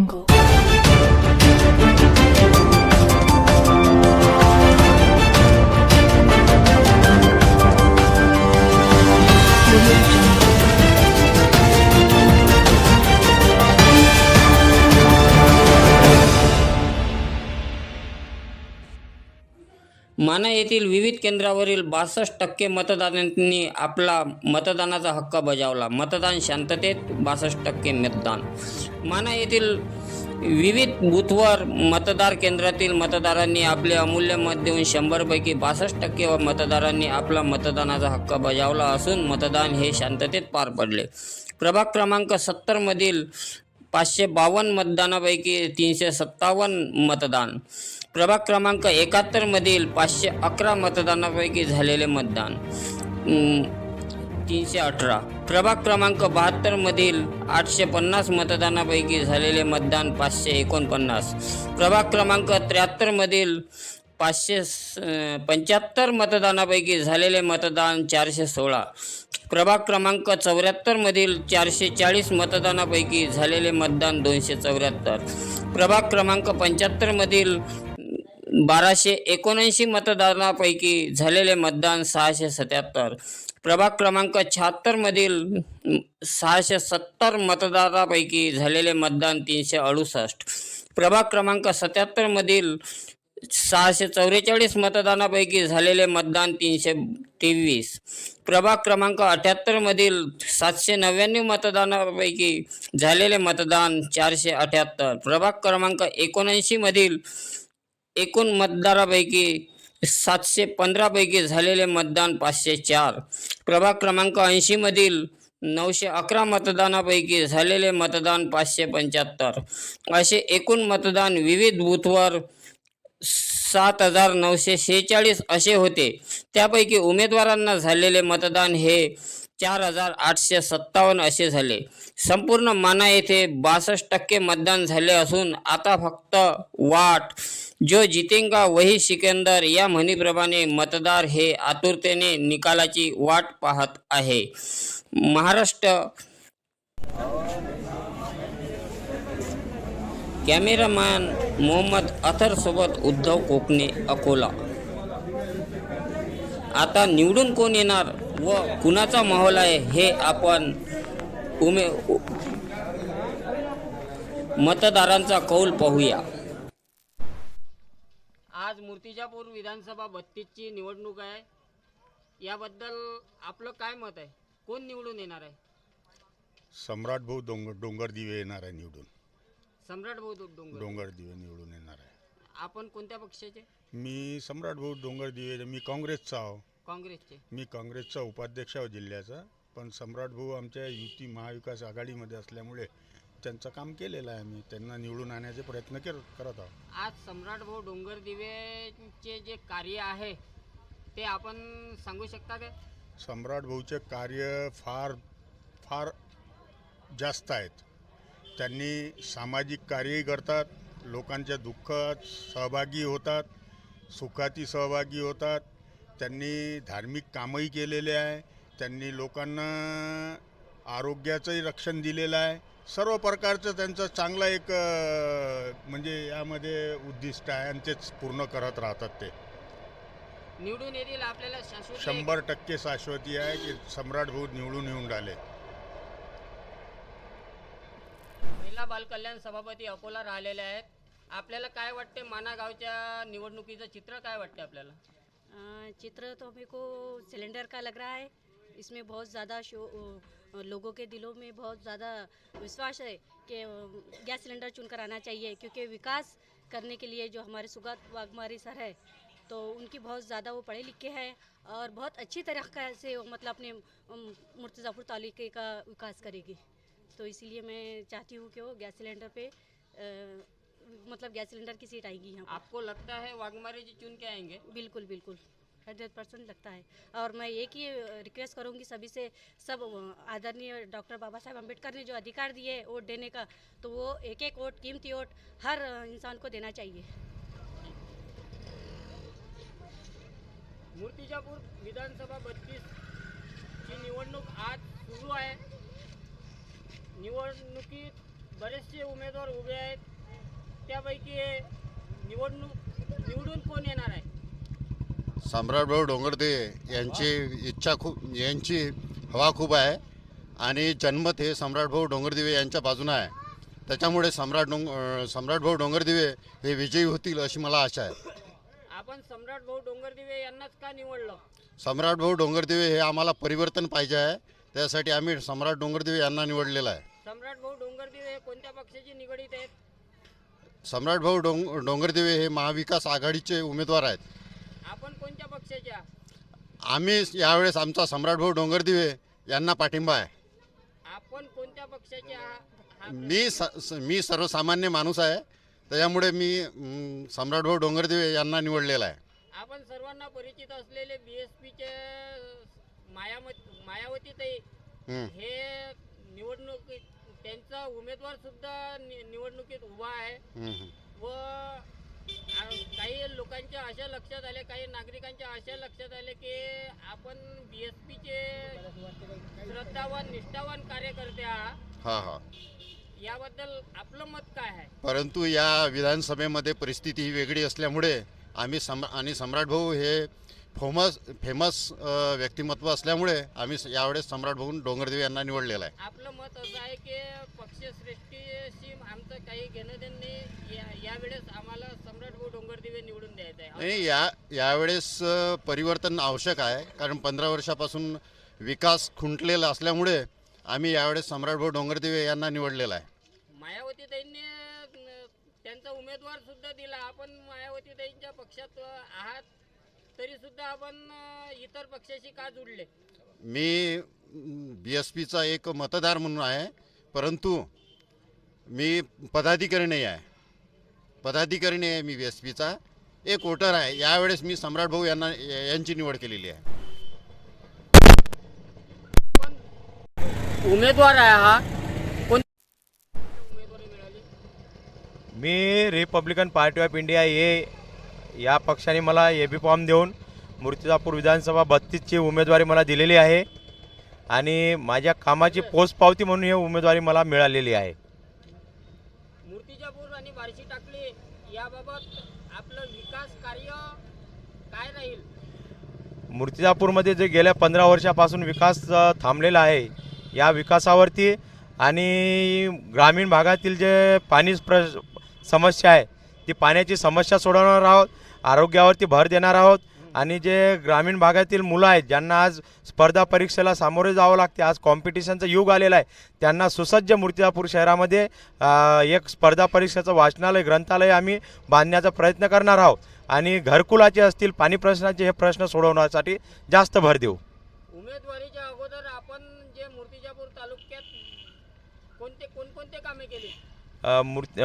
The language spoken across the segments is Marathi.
jungle. माना येथील विविध केंद्रावरील बासष्ट टक्के मतदारांनी आपला मतदानाचा हक्क बजावला. मतदान शांततेत बासष्ट टक्के मतदान. माना येथील विविध बूथवर मतदार केंद्रातील मतदारांनी आपले अमूल्य मत देऊन शंभरपैकी बासष्ट टक्के मतदारांनी आपला मतदानाचा हक्क बजावला असून मतदान हे शांततेत पार पडले. प्रभाग क्रमांक सत्तरमधील पाचशे बावन्न मतदानापैकी तीनशे सत्तावन्न मतदान. प्रभाग क्रमांक एकाहत्तरमधील पाचशे अकरा मतदानापैकी झालेले मतदान. तीनशे अठरा. प्रभाग क्रमांक बहात्तरमधील आठशे पन्नास मतदानापैकी झालेले मतदान पाचशे एकोणपन्नास. प्रभाग क्रमांक त्र्याहत्तरमधील पाचशे पंच्याहत्तर मतदानापैकी झालेले मतदान चारशे सोळा. प्रभाग क्रमांक चौऱ्याहत्तरमधील चारशे चाळीस मतदानापैकी झालेले मतदान दोनशे चौऱ्याहत्तर. प्रभाग क्रमांक पंच्याहत्तरमधील बाराशे एकोणऐंशी मतदानापैकी झालेले मतदान सहाशे सत्याहत्तर. प्रभाग क्रमांक शहात्तरमधील सहाशे सत्तर मतदारापैकी झालेले मतदान तीनशे अडुसष्ट. प्रभाग क्रमांक सत्याहत्तरमधील सहाशे चौवेचाळीस मतदानापैकी झालेले मतदान तीनशे तेवीस. प्रभाग क्रमांक अठ्याहत्तरमधील सातशे नव्याण्णव मतदानापैकी झालेले मतदान चारशे अठ्याहत्तर. प्रभाग क्रमांक एकोणऐंशीमधील एकूण मतदारापैकी सातशे पंधरापैकी झालेले मतदान पाचशे चार. प्रभाग क्रमांक ऐंशीमधील नऊशे अकरा मतदानापैकी झालेले मतदान पाचशे पंच्याहत्तर. असे एकूण मतदान विविध बूथवर सात हजार नऊशे शेहेचाळीस असे होते. त्यापैकी उमेदवारांना झालेले मतदान हे चार हजार आठशे सत्तावन्न असे झाले. संपूर्ण माना येथे बासष्ट टक्के मतदान झाले असून आता फक्त वाट जो जितेंगा वही सिकंदर या म्हणीप्रमाणे मतदार हे आतुरतेने निकालाची वाट पाहत आहे. महाराष्ट्र कॅमेरामॅन मोहम्मद अथरसोबत उद्धव कोकणे अकोला. आता निवडून कोण येणार व कुणाचा माहोल आहे हे आपण उमे मतदारांचा कौल पाहूया. आज मूर्तिजापूर विधानसभा बत्तीसची निवडणूक आहे. याबद्दल आपलं काय मत आहे? कोण निवडून येणार आहे? सम्राट भाऊ डोंगर डोंगर दिवे येणार आहे निवडून. सम्राट भाऊ डोंगर डोंगर दिवे निवडून येणार आहे. आपण कोणत्या पक्षाचे? मी सम्राट भाऊ डोंगर दिवे मी काँग्रेसचा आहो. काँग्रेसचे. मी काँग्रेसचा उपाध्यक्ष आहो जिल्ह्याचा. पण सम्राट भाऊ आमच्या युती महाविकास आघाडीमध्ये असल्यामुळे त्यांचं काम केलेलं आहे आम्ही. त्यांना निवडून आणण्याचे प्रयत्न कर करत आहोत. आज सम्राट भाऊ डोंगर दिवेचे जे कार्य आहे ते आपण सांगू शकता काय सम्राट भाऊचे कार्य फार फार जास्त आहेत. त्यांनी सामाजिक कार्यही करतात लोकांच्या दुःखात सहभागी होतात सुखाती सहभागी होतात. त्यांनी धार्मिक कामही केलेले आहे. त्यांनी लोकांना आरोग्याचंही रक्षण दिलेलं आहे. सर्व प्रकारचं त्यांचं चांगलं एक म्हणजे यामध्ये उद्दिष्ट आहे आणि तेच पूर्ण करत राहतात ते. निवडून येतील आपल्याला शाश्वत शंभर टक्के शाश्वती आहे की सम्राट भाऊ निवडून येऊन राहिले. महिला बालकल्याण सभापती अकोला राहिलेले आहेत. आपल्याला काय वाटते माना गावच्या निवडणुकीचं चित्र काय वाटते आपल्याला? चित्र तो मेरे को सिलेंडर का लग रहा है। इसमें बहुत ज़्यादा शो लोगों के दिलों में बहुत ज़्यादा विश्वास है कि गैस सिलेंडर चुनकर आना चाहिए क्योंकि विकास करने के लिए जो हमारे सुगत वाघमारी सर है तो उनकी बहुत ज़्यादा वो पढ़े लिखे हैं और बहुत अच्छी तरीक़ा से वो मतलब अपने मुर्तज़ापुर तालुके का विकास करेगी। तो इसीलिए मैं चाहती हूँ कि वो गैस सिलेंडर पे अ, मतलब गैस सिलेंडर की सीट आएगी यहाँ आपको लगता है वाघमारे जी चुन के आएँगे? बिल्कुल बिल्कुल। हंड्रेड परसेंट लगता है। और मैं एक ही रिक्वेस्ट करूँगी सभी से, सब आदरणीय डॉक्टर बाबा साहेब अंबेडकर ने जो अधिकार दिए वोट देने का तो वो एक एक वोट, कीमती वोट हर इंसान को देना चाहिए। मूर्तिजापूर विधानसभा बत्तीस ची निवडणूक आज सुरू आहे. निवडणुकीत बरेचसे उमेदवार उभे आहेत. त्यापैकी कोण येणार आहे? सम्राटभाऊ डोंगरदे यांची इच्छा खूप यांची हवा खूप आहे आणि जन्मत हे सम्राटभाऊ डोंगरदिवे यांच्या बाजूनं आहे. त्याच्यामुळे सम्राट डोंग सम्राटभाऊ डोंगरदिवे हे विजयी होतील अशी मला आशा आहे. आपण सम्राट भाऊ डोंगरदिवे यांनाच का निवडलं? सम्राटभाऊ डोंगरदिवे हे आम्हाला परिवर्तन पाहिजे आहे. त्यासाठी आम्ही सम्राट डोंगरदिवे यांना निवडलेलं आहे. सम्राट भाऊ डोंगरदिवे हे कोणत्या पक्षाची निगडीत आहेत? सम्राटभाऊ डोंग डोंगरदिवे हे महाविकास आघाडीचे उमेदवार आहेत. आपण आम्ही यावेळेस आमचा सम्राटभाऊ डोंगरदिवे यांना पाठिंबा आहे. आपण कोणत्या पक्षाचे आहात? मी स स- मी सर्वसामान्य माणूस आहे. त्याच्यामुळे मी म, सम्राटभाऊ डोंगरदेवे यांना निवडलेला आहे. आपण सर्वांना परिचित असलेले बी एस पीचे मायामत मायावतीताई हं. हे निवडणूक त्यांचा उमेदवार सुद्धा नि- निवडणुकीत उभा आहे. हं, हं. व काही लोकांच्या अशा लक्षात आले काही नागरिकांच्या अशा लक्षात आले की आपण बी एस पीचे श्रद्धावान निष्ठावान कार्यकर्ते आहात हा हा. याबद्दल आपलं मत काय आहे? परंतु या विधानसभेमध्ये परिस्थिती ही वेगळी असल्यामुळे आम्ही सम आणि सम्राटभाऊ हे फेमस फेमस अ, व्यक्तिमत्व असल्यामुळे आम्ही स- यावेळेस सम्राटभाऊ डोंगरदेवे यांना निवडलेला आहे. आपलं मत असं आहे की पक्षश्रेष्ठीशी आमचं काही घेणं देणं नाही. या यावेळेस आम्हाला सम्राट भाऊ डोंगरदिवे निवडून द्यायचं आहे नाही या यावेळेस परिवर्तन आवश्यक आहे. कारण पंधरा वर्षापासून विकास खुंटलेला असल्यामुळे आम्ही यावेळेस सम्राटभाऊ डोंगरदेवे यांना निवडलेला आहे. मायावती ताईंनी त्यांचा उमेदवार सुद्धा दिला. आपण मायावती ताईंच्या पक्षात आहात तरी सुद्धा आपण इतर पक्षाशी का जुडले? मी बी एस पीचा एक मतदार म्हणून आहे परंतु मी पदाधिकारी नाही आहे. पदाधिकारी नाही आहे मी बी एस पीचा एक वोटर आहे. यावेळेस मी सम्राट भाऊ यांना यांची निवड केलेली आहे. उमेदवार आहे हा. कोण उमेदवारी मिळाली मी रिपब्लिकन पार्टी ऑफ इंडिया हे या पक्षाने मला ए बी फॉर्म देऊन मूर्तिजापूर विधानसभा बत्तीसची उमेदवारी मला दिलेली आहे. आणि माझ्या कामाची पोचपावती म्हणून ही उमेदवारी मला मिळालेली आहे. मूर्तिजापूर आणि बार्शी टाकली याबाबत आपलं विकास कार्य काय राहील? मूर्तिजापूरमध्ये जे गेल्या पंधरा वर्षापासून विकास अ, थांबलेला आहे या विकासावरती आणि ग्रामीण भागातील जे पाणी प्र समस्या आहे ती पाण्याची समस्या सोडवणार आहोत आरोग्यावरती भर देणार आहोत आणि जे ग्रामीण भागातील मुलं आहेत ज्यांना आज स्पर्धा परीक्षेला सामोरे जावं लागते आज कॉम्पिटिशनचं युग आलेलं आहे त्यांना सुसज्ज मूर्तिजापूर शहरामध्ये एक स्पर्धा परीक्षेचं वाचनालय ग्रंथालय आम्ही बांधण्याचा प्रयत्न करणार आहोत. आणि घरकुलाचे असतील पाणी प्रश्नाचे हे प्रश्न सोडवण्यासाठी जास्त भर देऊ. उमेदवारीच्या अगोदर आपण जे मूर्तिजापूर तालुक्यात कोणते कोणकोणते कामे केली? मूर्ती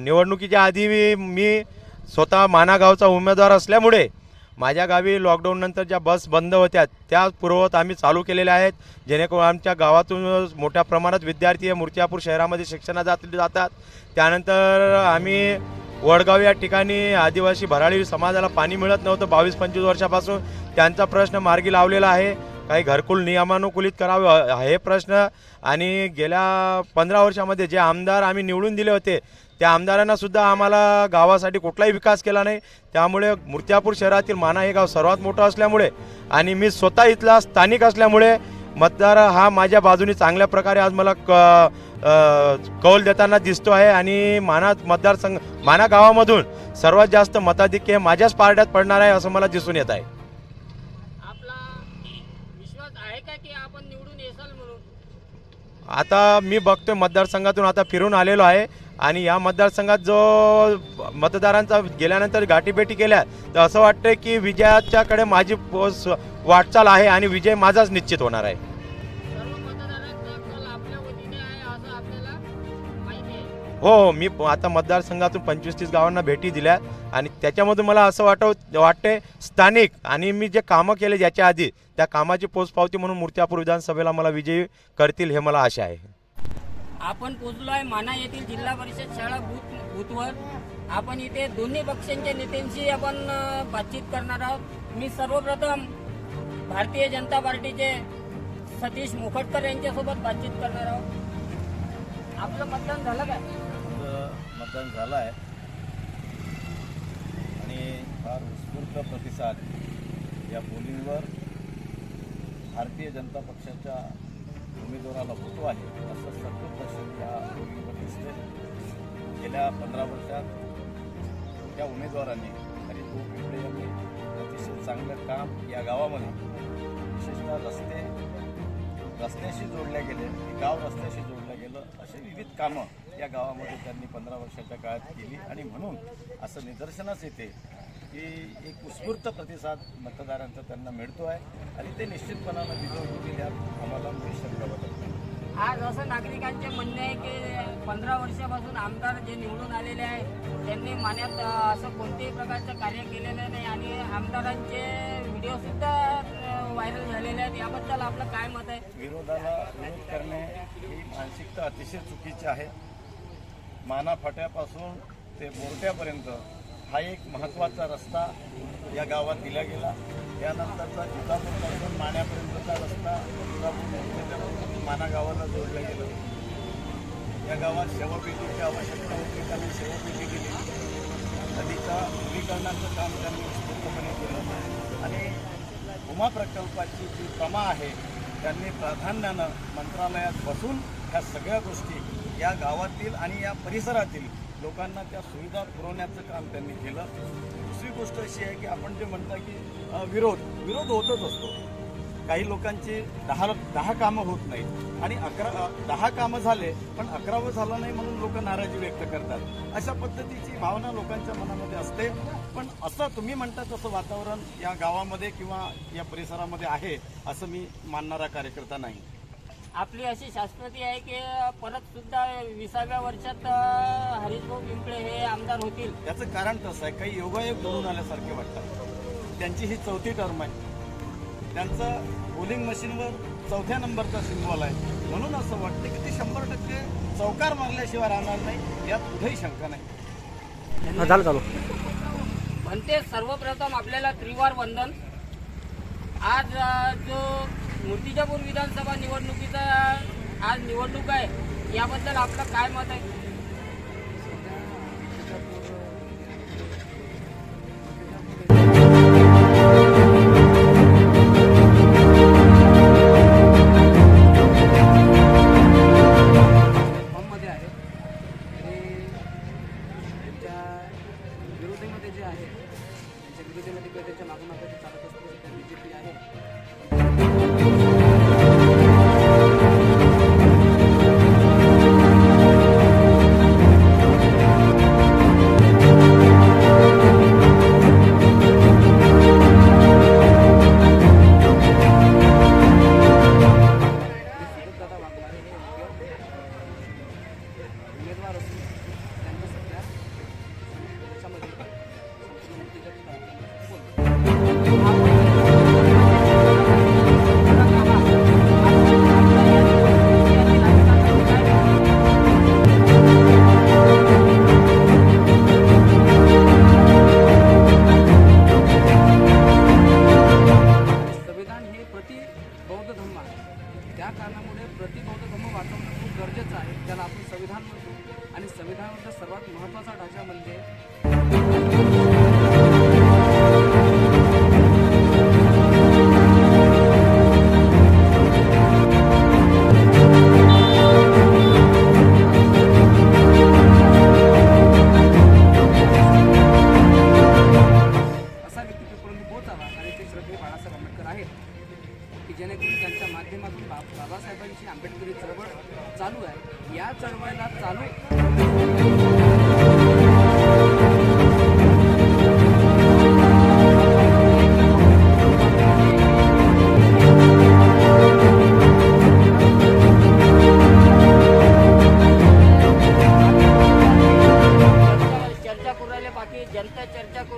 निवडणुकीच्या आधी मी मी स्वतः माना गावचा उमेदवार असल्यामुळे माझ्या गावी लॉकडाऊननंतर ज्या बस बंद होत्या त्या पूर्वत आम्ही चालू केलेल्या आहेत. जेणेकरून आमच्या गावातून मोठ्या प्रमाणात विद्यार्थी हे मूर्तिजापूर शहरामध्ये जात जातात. त्यानंतर आम्ही वडगाव या ठिकाणी आदिवासी भराळी समाजाला पाणी मिळत नव्हतं. बावीस पंचवीस वर्षापासून त्यांचा प्रश्न मार्गी लावलेला आहे. काही घरकुल नियमानुकूलित करावे हे प्रश्न आणि गेल्या पंधरा वर्षामध्ये जे आमदार आम्ही निवडून दिले होते त्या आमदारांनासुद्धा आम्हाला गावासाठी कुठलाही विकास केला नाही. त्यामुळे मूर्त्यापूर शहरातील माना हे गाव सर्वात मोठं असल्यामुळे आणि मी स्वतः इथला स्थानिक असल्यामुळे मतदार हा माझ्या बाजूने चांगल्या प्रकारे आज मला क कौल देताना दिसतो आहे आणि माना मतदारसंघ माना गावामधून सर्वात जास्त मताधिक्य हे माझ्याच पारड्यात पडणार आहे असं मला दिसून येत आहे आपला विश्वास आहे का की आपण निवडून येसाल म्हणून आता मी बघतोय मतदारसंघातून आता फिरून आलेलो आहे. आणि या मतदारसंघात जो मतदारांचा गेल्यानंतर गाठीभेटी केल्या तर असं वाटतंय की विजयाच्याकडे माझी वाटचाल आहे आणि विजय माझाच निश्चित होणार आहे. हो हो मी प- आता मतदारसंघातून पंचवीस तीस गावांना भेटी दिल्या आणि त्याच्यामधून मला असं वाटव वाटते स्थानिक आणि मी जे कामं केले ज्याच्या आधी त्या कामाची पोचपावती म्हणून मूर्त्यापूर विधानसभेला मला विजयी करतील हे मला आशा आहे. आपण पोचलो आहे माना येथील जिल्हा परिषद शाळा बूथ बूथवर. आपण इथे दोन्ही पक्षांच्या नेत्यांशी आपण बातचीत करणार आहोत. मी सर्वप्रथम भारतीय जनता पार्टीचे सतीश मुखटकर यांच्यासोबत बातचीत करणार आहोत. आपलं मतदान झालं काय मतदान झालं आहे आणि फार उत्स्फूर्त प्रतिसाद या बोलींवर भारतीय जनता पक्षाच्या उमेदवाराला होतो आहे. असं सतत दर्शन या बोलींवर दिसते गेल्या पंधरा वर्षात त्या उमेदवारांनी हरिभाऊ पिंपळे यांनी अतिशय चांगलं काम या गावामध्ये विशेषतः रस्ते रस्त्याशी जोडल्या गेले गाव रस्त्याशी जोडलं गेलं असे विविध कामं या गावामध्ये त्यांनी पंधरा वर्षाच्या काळात केली आणि म्हणून असं निदर्शनास येते की एक उत्स्फूर्त प्रतिसाद मतदारांचा त्यांना मिळतो आहे आणि ते निश्चितपणानं विजय होतील यात आम्हाला वाटत आज असं नागरिकांचे म्हणणे आहे की पंधरा वर्षापासून आमदार जे निवडून आलेले आहेत त्यांनी मान्यात असं कोणत्याही प्रकारचं कार्य केलेलं नाही आणि आमदारांचे व्हिडिओ सुद्धा व्हायरल झालेले आहेत. याबद्दल आपलं काय मत आहे? विरोधाला विरोध करणे ही मानसिकता अतिशय चुकीची आहे. माना फाट्यापासून ते बोरट्यापर्यंत हा एक महत्त्वाचा रस्ता या गावात दिला गेला. त्यानंतरचा तुळजापूरपासून माण्यापर्यंतचा रस्ता तुळजापूर माना गावाला जोडलं गेलं. या गावात शवपेटीची आवश्यकता होती त्यांनी शवपेटी केली नदीच्या धुलीकरणाचं काम त्यांनी उत्स्फूर्तपणे केलं. आणि उमा प्रकल्पाची जी प्रमा आहे त्यांनी प्राधान्यानं मंत्रालयात बसून ह्या सगळ्या गोष्टी या गावातील आणि या परिसरातील लोकांना त्या सुविधा पुरवण्याचं काम त्यांनी केलं. दुसरी गोष्ट अशी आहे की आपण जे म्हणता की विरोध. विरोध होतच असतो. काही लोकांची दहा दहा कामं होत नाहीत. आणि अकरा दहा कामं झाले पण अकरावं झालं नाही म्हणून लोक नाराजी व्यक्त करतात. अशा पद्धतीची भावना लोकांच्या मनामध्ये असते. पण असं तुम्ही म्हणता तसं वातावरण या गावामध्ये किंवा या परिसरामध्ये आहे असं मी मानणारा कार्यकर्ता नाही. आपली अशी शाश्वती आहे की परत सुद्धा विसाव्या वर्षात हरीशभाऊ पिंपळे हे आमदार होतील. याचं कारण तसं आहे? काही योगायोग घडून आल्यासारखे वाटतात. त्यांची ही चौथी टर्म आहे. त्यांचं पोलिंग मशीनवर चौथ्या नंबरचा सिम्बॉल आहे. म्हणून असं वाटतं की ते शंभर टक्के चौकार मारल्याशिवाय राहणार नाही. यात कुठेही शंका नाही. म्हणते सर्वप्रथम आपल्याला त्रिवार वंदन. आज जो मूर्तिजापूर विधानसभा निवडणुकीचा आज निवडणूक आहे. याबद्दल आपलं काय मत आहे?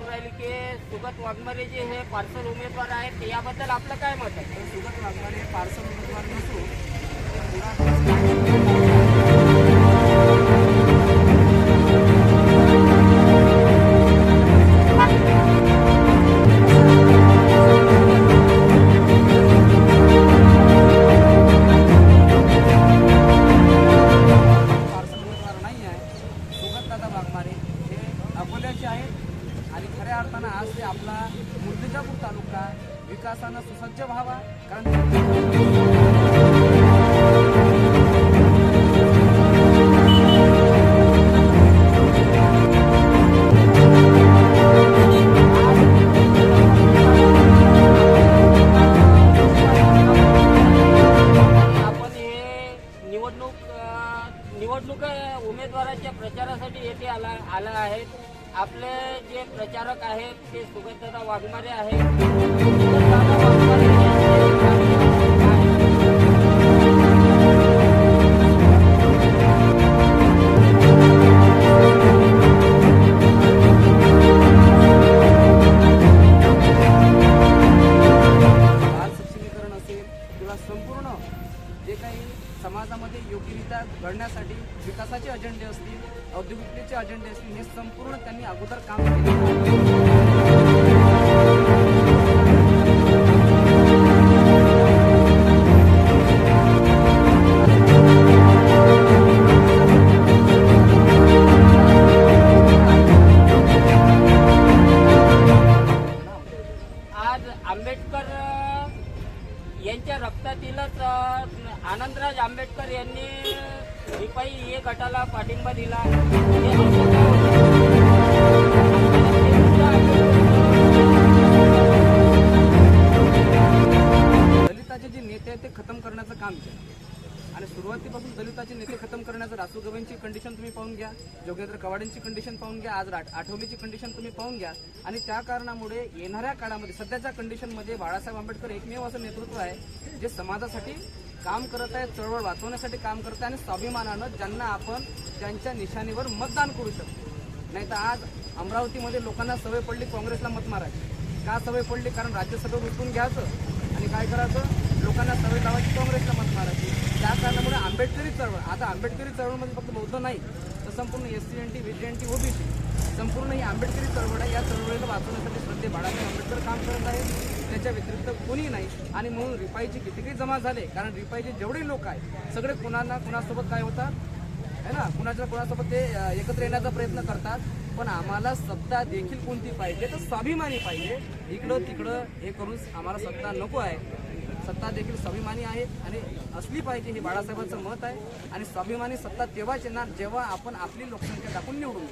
चर्चा राहिली की सुगत वाघमारे जे हे पार्सल उमेदवार आहेत याबद्दल आपलं काय मत आहे? सुगत वाघमारे पार्सल उमेदवार नसून हे संपूर्ण त्यांनी अगोदर काम केले. घ्या. जोगेंद्र कवाडेंची कंडिशन पाहून घ्या. आज आठवलीची कंडिशन तुम्ही पाहून घ्या. आणि त्या कारणामुळे येणाऱ्या काळामध्ये सध्याच्या कंडिशनमध्ये बाळासाहेब आंबेडकर एकमेव असं नेतृत्व आहे जे समाजासाठी काम करत आहे चळवळ वाचवण्यासाठी काम करत आहे आणि स्वाभिमानानं ज्यांना आपण त्यांच्या निशाणीवर मतदान करू शकतो. नाही तर आज अमरावतीमध्ये लोकांना सवय पडली काँग्रेसला मत मारायची. का सवय पडली? कारण राज्यसभेत उठून घ्यायचं आणि काय करायचं? लोकांना सवय लावायची काँग्रेसला मत मारायची. त्या कारणामुळे आंबेडकरी चळवळ आता आंबेडकरी चळवळमध्ये फक्त बौद्ध नाही. संपूर्ण S C N T V N T OBC संपूर्ण ही आंबेडकरी चळवळ आहे. या चळवळीला वाचवण्यासाठी श्रद्धे बाळासाहेब आंबेडकर काम करत आहेत. त्याच्या व्यतिरिक्त कोणी नाही. आणि म्हणून रिपाईचे कितीही जमा झाले. कारण रिपाईचे जेवढे लोक आहेत सगळे कुणाला कुणासोबत काय होतात? है ना? कुणाच्या कुणासोबत ते एकत्र येण्याचा प्रयत्न करतात. पण आम्हाला सत्ता देखील कोणती पाहिजे तर स्वाभिमानी पाहिजे. इकडं तिकडं हे करून आम्हाला सत्ता नको आहे. सत्ता देखील स्वाभिमानी आहे आणि असली पाहिजे हे बाळासाहेबांचं मत आहे. आणि स्वाभिमानी सत्ता तेव्हाच येणार जेव्हा आपण आपली लोकसंख्या दाखवून निवडून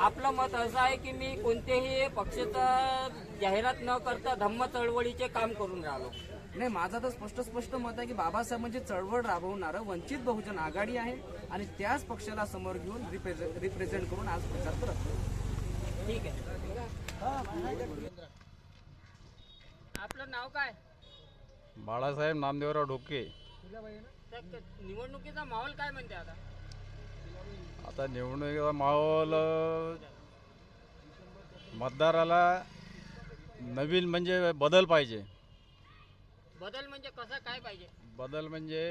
आपलं मत असं आहे की मी कोणत्याही पक्षाचा जाहिरात न करता धम्म चळवळीचे काम करून राहिलो. नाही माझं तर स्पष्ट स्पष्ट मत आहे की बाबासाहेबांची चळवळ राबवणारं वंचित बहुजन आघाडी आहे आणि त्याच पक्षाला समोर घेऊन रिप्रेझेंट रिप्रेझेंट करून आज प्रचार करत. ठीक आहे. आपलं नाव काय? बाळासाहेब नामदेवराव ढोके. निवडणुकीचा माहोल काय म्हणते आता? आता निवडणुकीचा माहोल अ, मतदाराला नवीन म्हणजे बदल पाहिजे. बदल म्हणजे कसा काय पाहिजे? बदल म्हणजे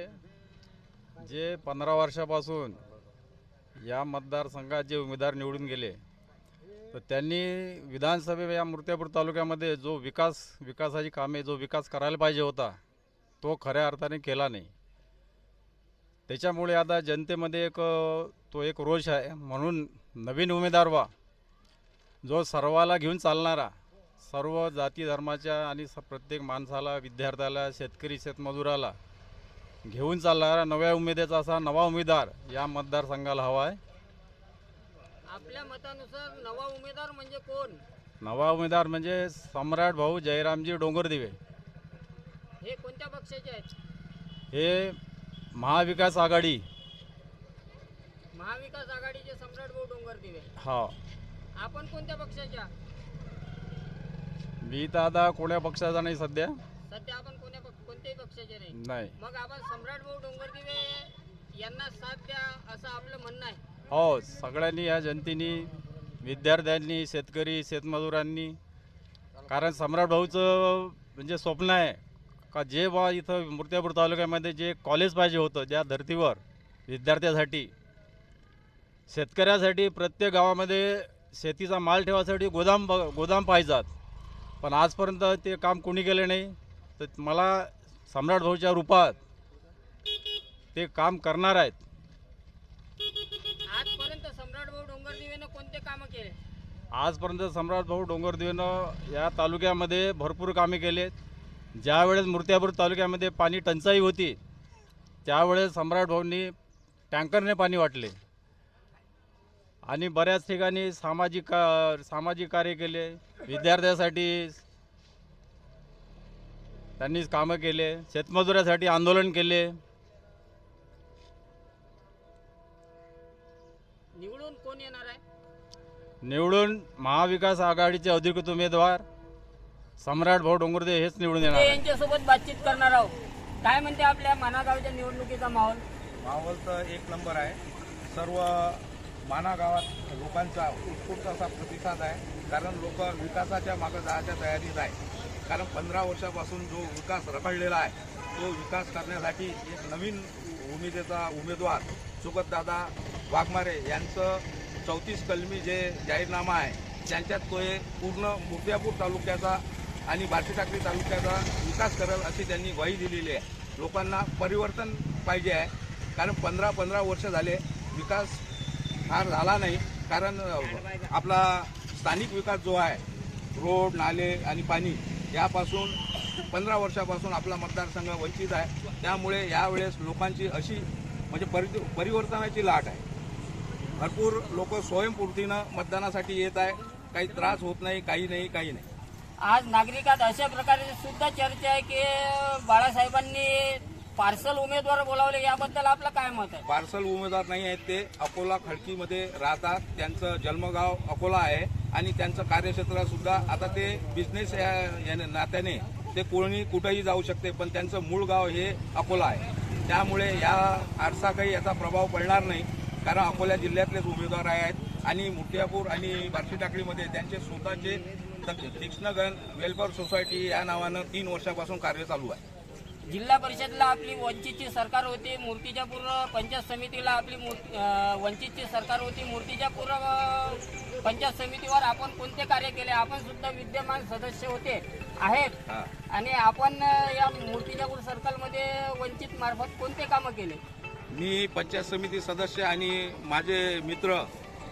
जे पंधरा वर्षापासून या मतदारसंघात जे उमेदवार निवडून गेले तर त्यांनी विधानसभे या मूर्त्यापूर तालुक्यामध्ये जो विकास विकासाची कामे जो विकास करायला पाहिजे होता तो खऱ्या अर्थाने केला नाही. त्याच्यामुळे आता जनतेमध्ये एक तो एक रोष आहे. म्हणून नवीन उमेदवार व्हा. जो सर्वाला घेऊन चालणारा सर्व जाती धर्माच्या आणि स प्रत्येक माणसाला विद्यार्थ्याला शेतकरी शेतमजुराला घेऊन चालणारा नव्या उमेदीचा असा नवा उमेदवार या मतदारसंघाला हवा आहे. आपल्या मतानुसार नवा उमेदवार म्हणजे कोण? नवा उमेदवार म्हणजे सम्राट भाऊ जयरामजी डोंगरदिवे. हे कोणत्या पक्षाचे आहेत? हे महाविकास आघाडी. महाविकास आघाडीचे सम्राट भाऊ डोंगर दिवे हा. आपण कोणत्या पक्षाच्या? मी तर आता कोण्या पक्षाचा नाही सध्या. सध्या आपण कोण्या पक्ष- कोणत्याही पक्षाचे नाही. नाही. मग आपण सम्राट भाऊ डोंगर दिवे यांना साथ द्या असं आपलं म्हणणं आहे. हो सगळ्यांनी या जनतेनी विद्यार्थ्यांनी शेतकरी शेतमजुरांनी कारण सम्राट भाऊचं म्हणजे स्वप्न आहे का जे बा इथं मूर्त्यापूर तालुक्यामध्ये जे कॉलेज पाहिजे होतं ज्या धर्तीवर विद्यार्थ्यासाठी शेतकऱ्यासाठी प्रत्येक गावामध्ये शेतीचा माल ठेवासाठी गोदाम ब गोदाम पाहिजात. पण आजपर्यंत ते काम कोणी केलं नाही. तर मला सम्राट भाऊच्या रूपात ते काम करणार आहेत आजपर्यंत सम्राट कोणते कामं केले आजपर्यंत सम्राट भाऊ डोंगरदेवनं या तालुक्यामध्ये भरपूर कामे केलेत. ज्यावेळेस मूर्त्यापूर तालुक्यामध्ये पाणी टंचाई होती त्यावेळेस सम्राट भाऊंनी टँकरने पाणी वाटले. आणि बऱ्याच ठिकाणी सामाजिक का सामाजिक कार्य केले विद्यार्थ्यासाठी त्यांनी कामं केले शेतमजुरासाठी आंदोलन केले. निवडून कोण येणार निवडून महाविकास आघाडीचे अधिकृत उमेदवार सम्राट भाऊ डोंगरदेव हेच निवडून येणार. यांच्यासोबत बातचीत करणार आहोत. काय म्हणते आपल्या मानागावच्या निवडणुकीचा माहोल? माहोल तर एक नंबर आहे. सर्व माना गावात लोकांचा उत्स्फूर्त असा प्रतिसाद आहे. कारण लोक विकासाच्या मागे जायच्या तयारीत आहे कारण पंधरा वर्षापासून जो विकास रखडलेला आहे तो विकास करण्यासाठी एक नवीन उमेदीचा उमेदवार सुगतदादा वाघमारे यांचं चौतीस कलमी जे जाहीरनामा आहे त्यांच्यात तो हे पूर्ण मुर्तियापूर तालुक्याचा आणि बार्शी टाकळी तालुक्याचा विकास करेल अशी त्यांनी ग्वाही दिलेली आहे. लोकांना परिवर्तन पाहिजे आहे कारण पंधरा पंधरा वर्ष झाले विकास फार झाला नाही कारण आपला स्थानिक विकास जो आहे रोड नाले आणि पाणी यापासून पंधरा वर्षापासून आपला मतदारसंघ वंचित आहे. त्यामुळे यावेळेस लोकांची अशी म्हणजे परि परिवर्तनाची लाट आहे. भरपूर लोक स्वयंपूर्तीनं मतदानासाठी येत आहे. काही त्रास होत नाही काही नाही काही नाही. आज नागरिकात अशा प्रकारे सुद्धा चर्चा आहे की बाळासाहेबांनी पार्सल उमेदवार बोलावले याबद्दल आपलं काय मत आहे? पार्सल उमेदवार नाही आहेत ते. अकोला खडकीमध्ये राहतात. त्यांचं जन्मगाव अकोला आहे आणि त्यांचं कार्यक्षेत्र सुद्धा आता ते बिझनेस नात्याने ते कोणी कुठंही जाऊ शकते पण त्यांचं मूळ गाव हे अकोला आहे. त्यामुळे या आरसा काही याचा प्रभाव पडणार नाही. कारण अकोला जिल्ह्यातलेच उमेदवार आहेत आणि मुठियापूर आणि बार्शी टाकळीमध्ये त्यांचे स्वतःचे तीक्ष्णगण वेलफेअर सोसायटी या नावानं तीन वर्षापासून कार्य चालू आहे. जिल्हा परिषदला आपली वंचितची सरकार होती मूर्तिजापूर पंचायत समितीला आपली वंचितची सरकार होती मूर्तिजापूर अं, पंचायत समितीवर आपण कोणते कार्य केले? आपण सुद्धा विद्यमान सदस्य होते आहेत. आणि आपण या मूर्तिजापूर सर्कलमध्ये वंचित मार्फत कोणते कामं केले? मी पंचायत समिती सदस्य आणि माझे मित्र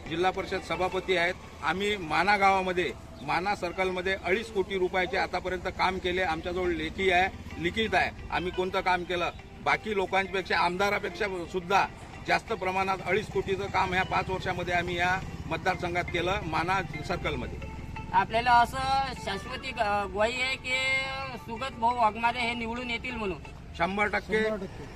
जिल्हा परिषद सभापती आहेत. आम्ही माना गावामध्ये माना सर्कलमध्ये अडीच कोटी रुपयाचे आतापर्यंत काम केले. आमच्याजवळ लेखी आहे लिखित आहे. आम्ही कोणतं काम केलं? बाकी लोकांपेक्षा आमदारापेक्षा सुद्धा जास्त प्रमाणात अडीच कोटीचं काम ह्या पाच वर्षामध्ये आम्ही या मतदारसंघात केलं माना सर्कलमध्ये. आपल्याला असं शाश्वती ग्वाही आहे की सुगत भाऊ वाघमारे हे निवडून येतील म्हणून? शंभर टक्के.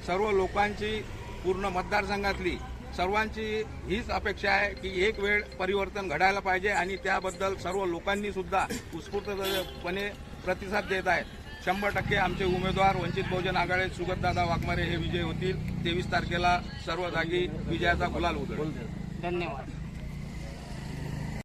सर्व लोकांची पूर्ण मतदारसंघातली. सर्वांची हीच अपेक्षा आहे की एक वेळ परिवर्तन घडायला पाहिजे आणि त्याबद्दल सर्व लोकांनी सुद्धा उत्स्फूर्तपणे प्रतिसाद देत आहेत. शंभर टक्के आमचे उमेदवार वंचित बहुजन आघाडी सुगतदादा वाघमारे हे विजय होतील. तेवीस तारखेला सर्व जागी विजयाचा गुलाल उधळेल. धन्यवाद.